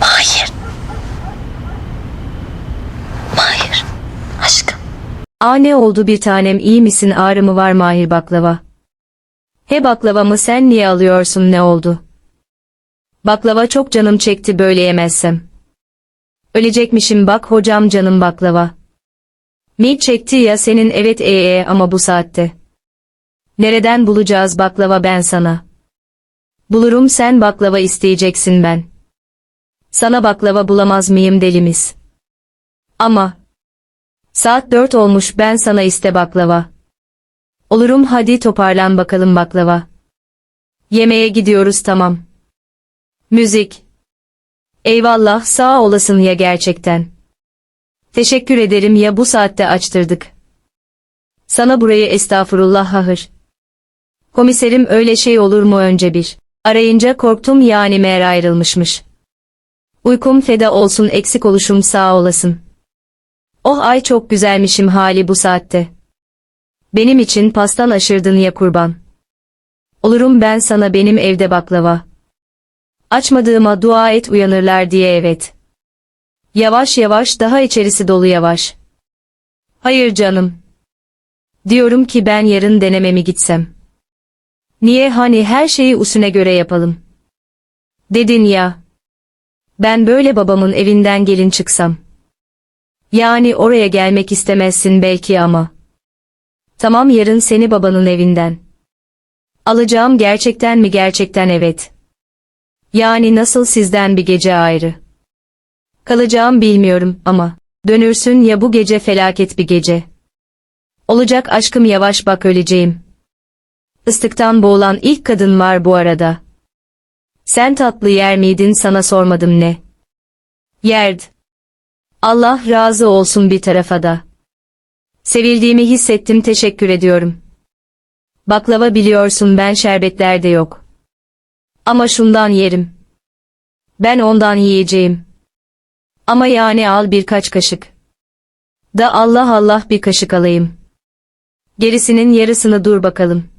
Mahir. Mahir. Aşkım. Aa ne oldu bir tanem iyi misin ağrı mı var Mahir baklava? He baklavamı sen niye alıyorsun ne oldu? Baklava çok canım çekti böyle yemezsem. Ölecekmişim bak hocam canım baklava. Mi çekti ya senin evet ee ama bu saatte. Nereden bulacağız baklava ben sana? Bulurum sen baklava isteyeceksin ben. Sana baklava bulamaz mıyım delimiz? Ama... Saat dört olmuş ben sana iste baklava. Olurum hadi toparlan bakalım baklava. Yemeğe gidiyoruz tamam. Müzik. Eyvallah sağ olasın ya gerçekten. Teşekkür ederim ya bu saatte açtırdık. Sana burayı estağfurullah hahır. Komiserim öyle şey olur mu önce bir. Arayınca korktum yani meğer ayrılmışmış. Uykum feda olsun eksik oluşum sağ olasın. Oh ay çok güzelmişim hali bu saatte. Benim için pastan aşırdın ya kurban. Olurum ben sana benim evde baklava. Açmadığıma dua et uyanırlar diye evet. Yavaş yavaş daha içerisi dolu yavaş. Hayır canım. Diyorum ki ben yarın denememi gitsem. Niye hani her şeyi usune göre yapalım. Dedin ya. Ben böyle babamın evinden gelin çıksam. Yani oraya gelmek istemezsin belki ama. Tamam yarın seni babanın evinden. Alacağım gerçekten mi gerçekten evet. Yani nasıl sizden bir gece ayrı. Kalacağım bilmiyorum ama. Dönürsün ya bu gece felaket bir gece. Olacak aşkım yavaş bak öleceğim. Islıktan boğulan ilk kadın var bu arada. Sen tatlı yer miydin sana sormadım ne. Yerd. Allah razı olsun bir tarafa da. Sevildiğimi hissettim teşekkür ediyorum. Baklava biliyorsun ben şerbetlerde yok. Ama şundan yerim. Ben ondan yiyeceğim. Ama yani al birkaç kaşık. Da Allah Allah bir kaşık alayım. Gerisinin yarısını dur bakalım.